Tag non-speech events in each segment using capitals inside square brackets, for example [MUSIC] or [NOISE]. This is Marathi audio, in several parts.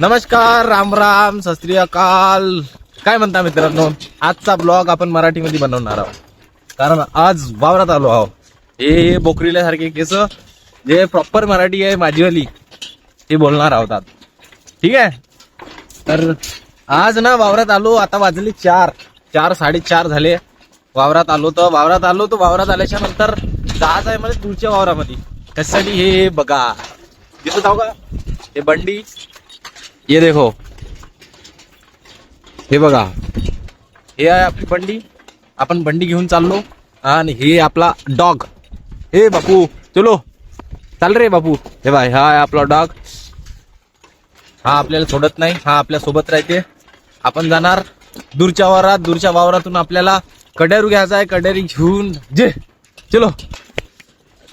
नमस्कार राम राम सस्त्री अकाल. काय म्हणता मित्रांनो? आजचा ब्लॉग आपण मराठीमध्ये बनवणार आहोत. कारण आज वावरात आलो आहो हे बोकरीला सारखे केस जे प्रॉपर मराठी आहे माझीवाली ते बोलणार आहोत आज. ठीक आहे? तर आज ना वावरात आलो आता वाजले चार. चार साडेचार झाले. वावरात आलो तर वावरात आलो तर वावरात आल्याच्यानंतर जायचं आहे मला दूरच्या वावरामध्ये. त्यासाठी हे बघा. दिसत आहो का? हे बंडी. ये देखो। हे बघा। हे आहे आपली बंडी. आपण बंडी घेऊन चाललो. आणि हे आपला डॉग. हे बापू चलो. चाल रे बापू. हे बाय हा आहे आपला डॉग. हा आपल्याला सोडत नाही. हा आपल्यासोबत राहते. आपण जाणार दूरच्या वावरात. दूरच्या वावरातून आपल्याला कड्यारू घ्यायचा आहे. कड्यारी घेऊन जे. चलो.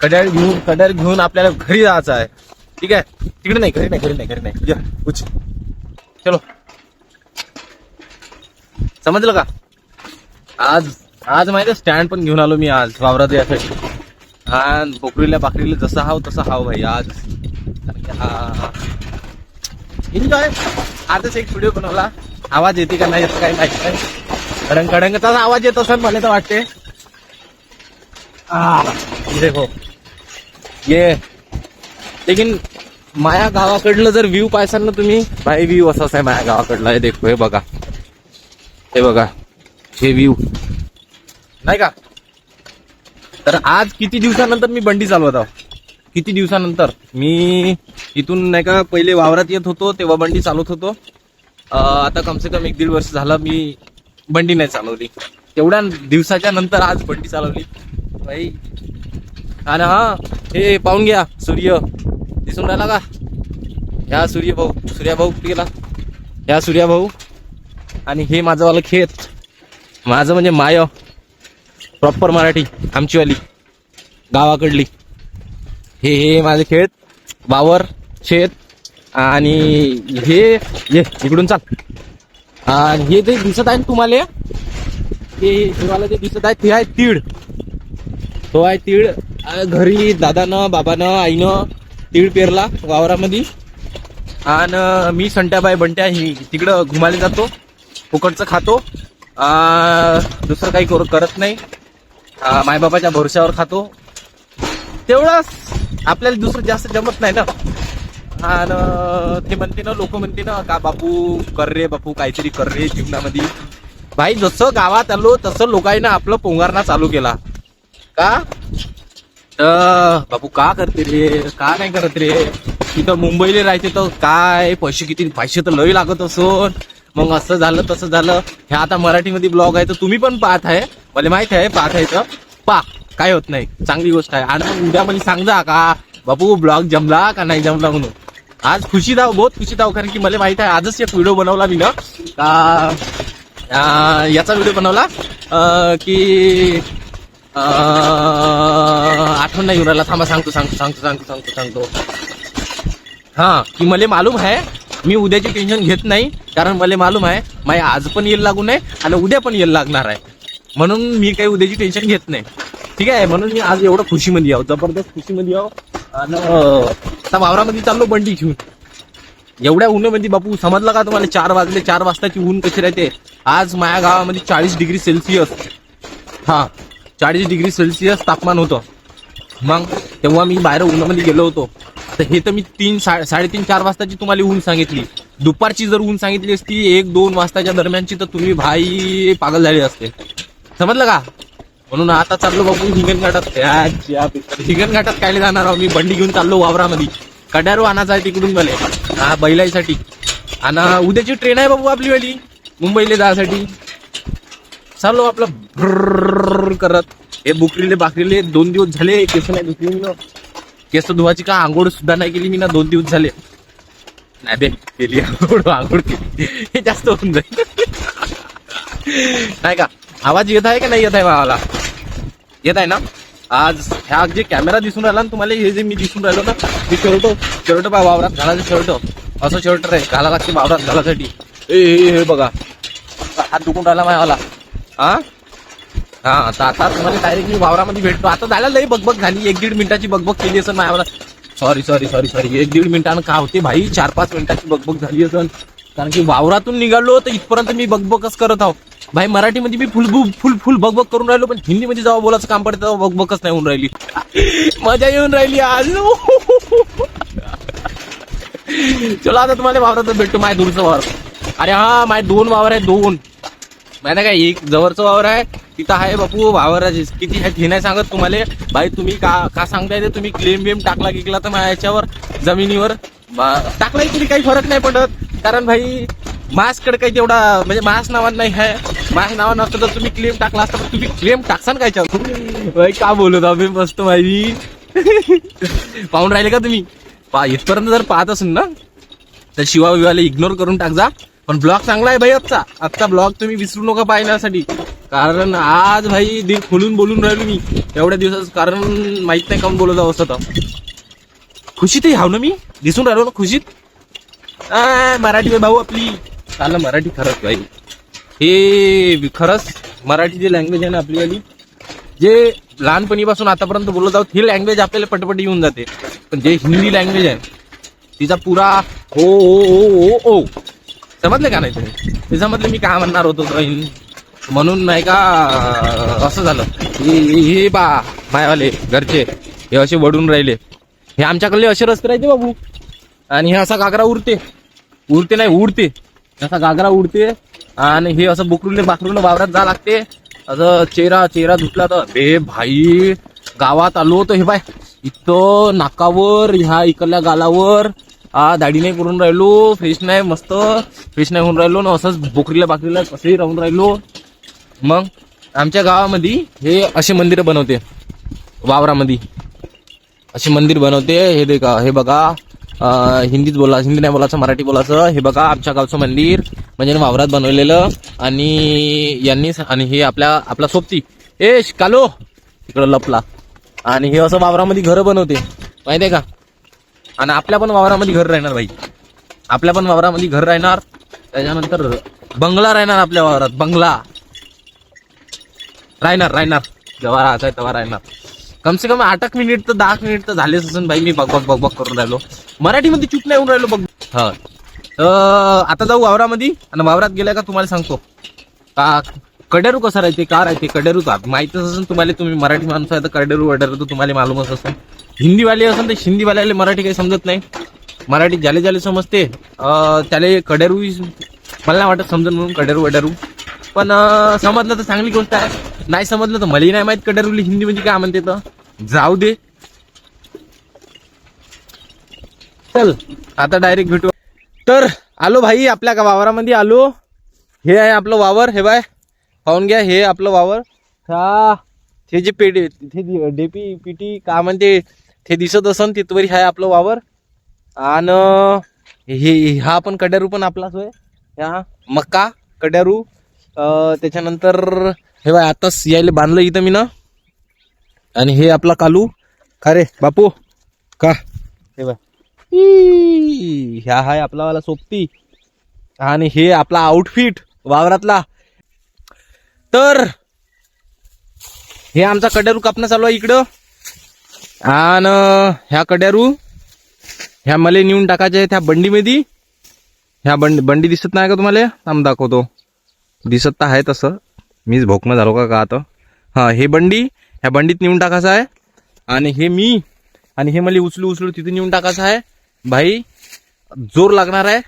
कड्यारी घेऊन कड्यारी घेऊन आपल्याला घरी जायचं आहे. ठीक आहे? तिकडे नाही घरी नाही घरी नाही घरी नाही. या उच. चलो. समजलं का? आज आज माहिती स्टँड पण घेऊन आलो मी आज वावरात यासाठी. हा बोकरीला बाकरीला जसा हाव तसा हाव भाई आज. हा एन्जॉय आजच एक व्हिडिओ बनवला. आवाज येते का नाही काही माहिती नाही. कडंग कडंगचाच आवाज येत असं मला तर वाटते. आ, देखो हो. ये. लेकिन माया गावाकडलं जर व्ह्यू पाहसाल ना तुम्ही भाई व्ह्यू असाच आहे माया गावाकडला. हे देखो हे बघा. हे बघा हे व्ह्यू नाही का? तर आज किती दिवसानंतर मी बंडी चालवत आहो? किती दिवसानंतर? मी इथून नाही का पहिले वावरात येत होतो तेव्हा बंडी चालवत होतो. आता कमसे कम एक दीड वर्ष झालं मी बंडी नाही चालवली. तेवढ्या दिवसाच्या नंतर आज बंडी चालवली. भाई आणि हा हे पाहून घ्या सूर्य. दिसून राहिला का? ह्या सूर्यभाऊ सूर्याभाऊ कुठे गेला? ह्या सूर्याभाऊ आणि हे माझंवालं खेत. माझं म्हणजे माय. प्रॉपर मराठी आमचीवाली गावाकडली. हे हे माझे खेत वावर शेत आणि हे ये इकडून चाल. आणि हे ते दिसत आहे तुम्हाला ते तुम्हाला ते दिसत आहे ते आहे तीळ तो आहे तीळ घरी दादानं बाबानं आईनं तीळ पेरला वावरामध्ये. आणि मी संट्याबाई बंट्या ही तिकडं घुमायला जातो फुकटचं खातो दुसरं काही करू करत नाही. मायबापाच्या भरोश्यावर खातो. तेवढाच. आपल्याला दुसरं जास्त जमत नाही ना. आणि ते म्हणते ना लोक म्हणते ना का बापू कर रे बापू काहीतरी कर रे जीवनामध्ये. भाई जसं गावात आलो तसं लोकांना आपलं पोंगारणा चालू केला. का? तर बापू का करते रे? का नाही करत रे? तिथं मुंबईला राहते तर काय? पैसे किती? पैसे तर लई लागत असून. मग असं झालं तसं झालं. हे आता मराठीमध्ये ब्लॉग आहे तर तुम्ही पण पाहत आहे. मला माहीत आहे पाहत आहे तर. पा. काय होत नाही. चांगली गोष्ट आहे. आणि उद्या मला सांगा का? बापू ब्लॉग जमला का नाही जमला म्हणून? आज खुशी दाव बहुत खुशी दाव कारण की मला माहीत आहे आजच एक व्हिडिओ बनवला मी ना. का? याचा व्हिडिओ बनवला की आठवण नाही येऊन राहिला. थांबा सांगतो सांगतो सांगतो सांगतो सांगतो सांगतो. हा की मला मालूम आहे मी उद्याची टेन्शन घेत नाही कारण मला मालूम आहे माझ्या आज पण येईल लागू नये आणि उद्या पण येईल लागणार आहे. म्हणून मी काही उद्याची टेन्शन घेत नाही. ठीक आहे? म्हणून मी आज एवढं खुशीमध्ये यावं जबरदस्त खुशीमध्ये यावं आणि आता वावरामध्ये चाललो बंडी घेऊन. एवढ्या उन्हामध्ये बापू समजलं का तुम्हाला? चार वाजले चार वाजताची ऊन कशी राहते? आज माझ्या गावामध्ये चाळीस डिग्री सेल्सिअस. हा. चाळीस डिग्री सेल्सिअस तापमान होतं. मग तेव्हा मी बाहेर उन्हामध्ये गेलो होतो. तर हे तर मी तीन सा- साडेतीन चार वाजताची तुम्हाला ऊन सांगितली. दुपारची जर ऊन सांगितली असती एक दोन वाजताच्या दरम्यानची तर तुम्ही भाई पागल झाले असते. समजलं का? म्हणून आता चाललो बाबू हिंगणघाटात. हिंगणघाटात काय जाणार आहो? मी बंडी घेऊन चाललो वावरामध्ये. कड्यारो आणायचा आहे तिकडून भले. हा बैलाईसाठी. आणि उद्याची ट्रेन आहे बाबू आपली वाली. मुंबईला जायसाठी. चाललो आपलं. करत. हे बुकरीले बाकरीले दोन दिवस झाले केस नाही धुतली मी केस धुवायची का आंघोळ सुद्धा नाही केली मी ना दोन दिवस झाले. नाही बे केली आंघोळ आंघोळ केली. हे जास्त होऊन जाईल. नाही का? आवाज येत आहे का नाही येत आहे मला येत आहे ना? आज ह्या जे कॅमेरा दिसून राहिला ना तुम्हाला हे जे मी दिसून राहिलो ना मी शर्ट शर्ट पा वावरात घालायचं शर्ट. असं शर्ट रे घाला लागते वावरात घालासाठी. ए हे- हे बघा. हात दुखून राहिला माझ्यावाला हा हा तर आता तुम्हाला डायरेक्ट मी वावरामध्ये भेटतो. आता झाला लई बगबग झाली. एक दीड मिनिटाची बगबग केली असं माझ्यावाला सॉरी सॉरी सॉरी सॉरी एक दीड मिनिटानं का होते भाई? चार पाच मिनिटाची बगबग झाली असं कारण की वावरातून निघालो तर इथपर्यंत मी बगबगच करत आहो. भाई मराठीमध्ये मी फुल फुल फुल बगबग करून राहिलो पण हिंदीमध्ये जेव्हा बोलायचं काम पडतं तेव्हा बगबगच नाही होऊन राहिली. [LAUGHS] मजा येऊन राहिली आज. [LAUGHS] चला आता तुम्हाला वावरात भेटतो. माय दूरचं वावर. अरे हा माय दोन वावर आहे दोन. माहिती काय एक जवळचं वावर आहे तिथं आहे बापू वावराची किती आहे हे नाही सांगत तुम्हाला. भाई तुम्ही का का सांगताय ते? तुम्ही क्लेम बेम टाकला गिकला तर माझ्या याच्यावर जमिनीवर. टाकलाय टाकलाही तरी काही फरक नाही पडत. कारण भाई मासकडे काही तेवढा म्हणजे मास नावात नाही आहे. मास नावा नसतं तर तुम्ही क्लेम टाकला असता तर तुम्ही क्लेम टाकसान काय भाई का बोलत आहो मस्त माहिती? पाहून राहिले का तुम्ही? पा इथपर्यंत जर पाहत असेल ना तर शिवा विवाला इग्नोर करून टाक जा. पण ब्लॉग चांगला आहे भाई आजचा. आजचा ब्लॉग तुम्ही विसरू नका पाहण्यासाठी. कारण आज भाई दिल खोलून बोलून राहिलो मी. एवढ्या दिवसाचं कारण माहीत नाही काम बोलत असं तर खुशीतही हाव ना मी? दिसून राहिलो ना खुशीत? आ, मराठी भाऊ आपली. चाल मराठी खरंच भाई. हे खरंच मराठी जी लँग्वेज आहे ना आपलीवाली जे लहानपणीपासून आतापर्यंत बोलत आहोत ही लँग्वेज आपल्याला पटपट येऊन जाते. पण जे हिंदी लँग्वेज आहे तिचा पुरा ओ ओ ओ ओ ओ समजले का नाही तुम्ही समजले मी काय म्हणणार होतो म्हणून नाही का असं झालं. हे हे- बा मायवाले घरचे हे असे वडून राहिले. हे आमच्याकडले असे रस्ते राहते बाबू. आणि हे असा घागरा उरते उरते नाही उडते. असा घागरा उडते. आणि हे असं बुकरूले बाकरून वावरात जा लागते. असं चेहरा चेहरा धुतला तर हे भाई गावात आलो तर हे बाय. इथं नाकावर ह्या इकडल्या गालावर आ दाढी नाही करून राहिलो फ्रेश नाही मस्त फ्रेश नाही होऊन राहिलो ना असंच बोकरीला बाकरीला कसंही राहून राहिलो. मग आमच्या गावामध्ये हे असे मंदिरं बनवते वावरामध्ये. असे मंदिर बनवते हे देखा हे बघा हिंदीत बोला हिंदी नाही बोलायचं मराठी बोलायचं हे बघा आमच्या गावचं मंदिर म्हणजे वावरात बनवलेलं आणि यांनी आणि हे आपल्या आपला सोबती. ए कालो तिकडं लपला. आणि हे असं वावरामध्ये घरं बनवते. माहिती आहे का? आणि आपल्या पण वावरामध्ये घर राहणार भाई आपल्या पण वावरामध्ये घर राहणार. त्याच्यानंतर बंगला राहणार आपल्या वावरात बंगला. राहणार राहणार. जेव्हा राहायचा तेव्हा राहणार. कम से कम आठ एक मिनिट तर दहा मिनिट तर झालेच असून भाई मी बघ बघ बघ बघ करून राहिलो. मराठीमध्ये चूक नाही होऊन राहिलो बघ. हा. तर आता जाऊ वावरामध्ये. आणि वावरात गेल्या का तुम्हाला सांगतो. का कडेरू कसा राहते का राहते कडेरूच का माहितच असेल तुम्हाला तुम्ही मराठी माणूस आहे तर कडेरू वडेरू तर तुम्हाला मालूमच असेल. हिंदीवाले असेल तर हिंदीवाल्याला मराठी काही समजत नाही. मराठी ज्याले ज्याले समजते त्याला त्याले कडेरू मला नाही वाटत समजून म्हणून कडेरू वडेरू. पण समजलं तर चांगली गोष्ट आहे. नाही समजलं तर मलाही नाही माहीत कडेरूली हिंदी म्हणजे काय म्हणते तर. जाऊ दे. चल आता डायरेक्ट भेटू. तर आलो भाई आपल्या वावरामध्ये आलो. हे आहे आपलं वावर हे बाय. पाहून घ्या हे आपलं वावर. हा हे जे पेडे ते डेपी पिटी का म्हणते ते दिसत असन तिथवरी आहे आपलं वावर. आणि हे हा पण कड्यारू पण आपलाच होय. ह्या मक्का कड्यारू त्याच्यानंतर हे बाय आताच यायला बांधलं इथं मी ना आणि हे आपला कालू. का रे बापू? का? हे बाय. ह्या हाय आपला वाला सोपती आणि हे आपला आउटफिट वावरातला. तर हे आमचा कड्यारू कापणं चालू आहे इकडं. आणि ह्या कड्यारू ह्या मला नेऊन टाकायच्या त्या बंडीमध्ये. ह्या बंडी बंडी दिसत नाही का तुम्हाला? आम दाखवतो. दिसत तर आहे तसं मीच भोकणं झालो का का आता? हां हे बंडी ह्या बंडीत नेऊन टाकायचं आहे. आणि हे मी आणि हे मला उचलू उचलू तिथे नेऊन टाकायचं आहे. भाई जोर लागणार आहे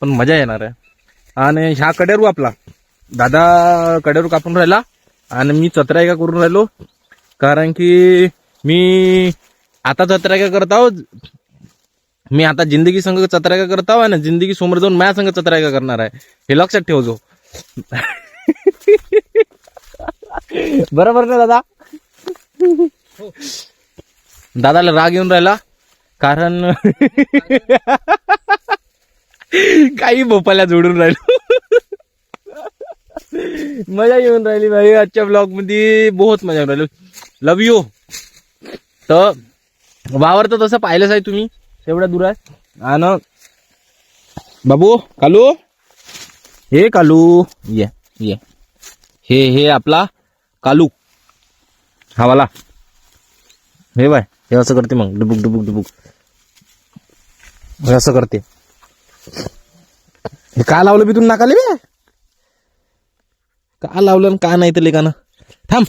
पण मजा येणार आहे. आणि ह्या कड्यारू आपला. दादा कड्यावर कापून राहिला आणि मी चत्रायका करून राहिलो. कारण की मी आता चत्रायका करत आहोत. मी आता जिंदगी संघ चत्रायका करत आहो आणि जिंदगी समोर जाऊन माझ्या संघ चत्रायका करणार आहे. हे लक्षात ठेवजो. [LAUGHS] बरोबर ना दादा? दादाला राग येऊन राहिला. कारण [LAUGHS] काही भोपाल्या जोडून राहिलो. मजा येऊन राहिली भाई आजच्या ब्लॉगमध्ये बहुत मजा येऊन राहिली. लव यू तर वावर तर तसं पाहिलंच आहे तुम्ही एवढ्या दूर आहे. आणि बाबू कालू? हे कालू ये ये. हे हे आपला कालू. हा हे बाय हे असं करते मग. डुबुक डुबुक डुबुक. हे असं करते. हे का लावलं बी तुम्ही नाकाले बे? का लावलं का नाही तर लेखानं थांब.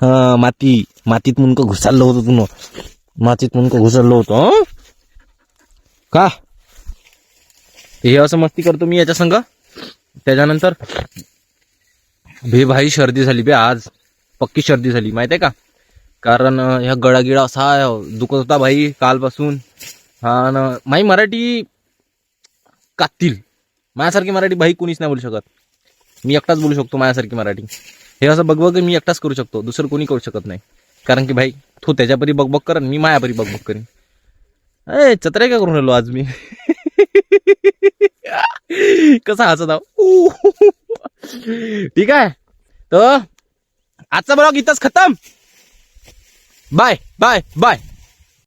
हा माती मातीत मुंक घुसाळलं होतं तुन मातीत मुंक घुसळलं होतं का? हे असं मस्ती करतो मी याच्या संग? त्याच्यानंतर भे भाई सर्दी झाली बे आज. पक्की सर्दी झाली माहीत आहे का? कारण ह्या गळागिळा असा दुखत होता भाई कालपासून. हा न माई मराठी कातील. माझ्यासारखी मराठी भाई कोणीच नाही बोलू शकत. मी एकटाच बोलू शकतो माझ्यासारखी मराठी. हे असं बघबग मी एकटाच करू शकतो. दुसरं कोणी करू शकत नाही. कारण की भाई तो त्याच्यापरी बघबग कर मी मायापरी बघबग करीन. अरे चत्रे काय करून राहिलो आज मी? कसा हसत आहो ठीक आहे. तर आजचा ब्लॉग इथंच खतम. Bye bye bye.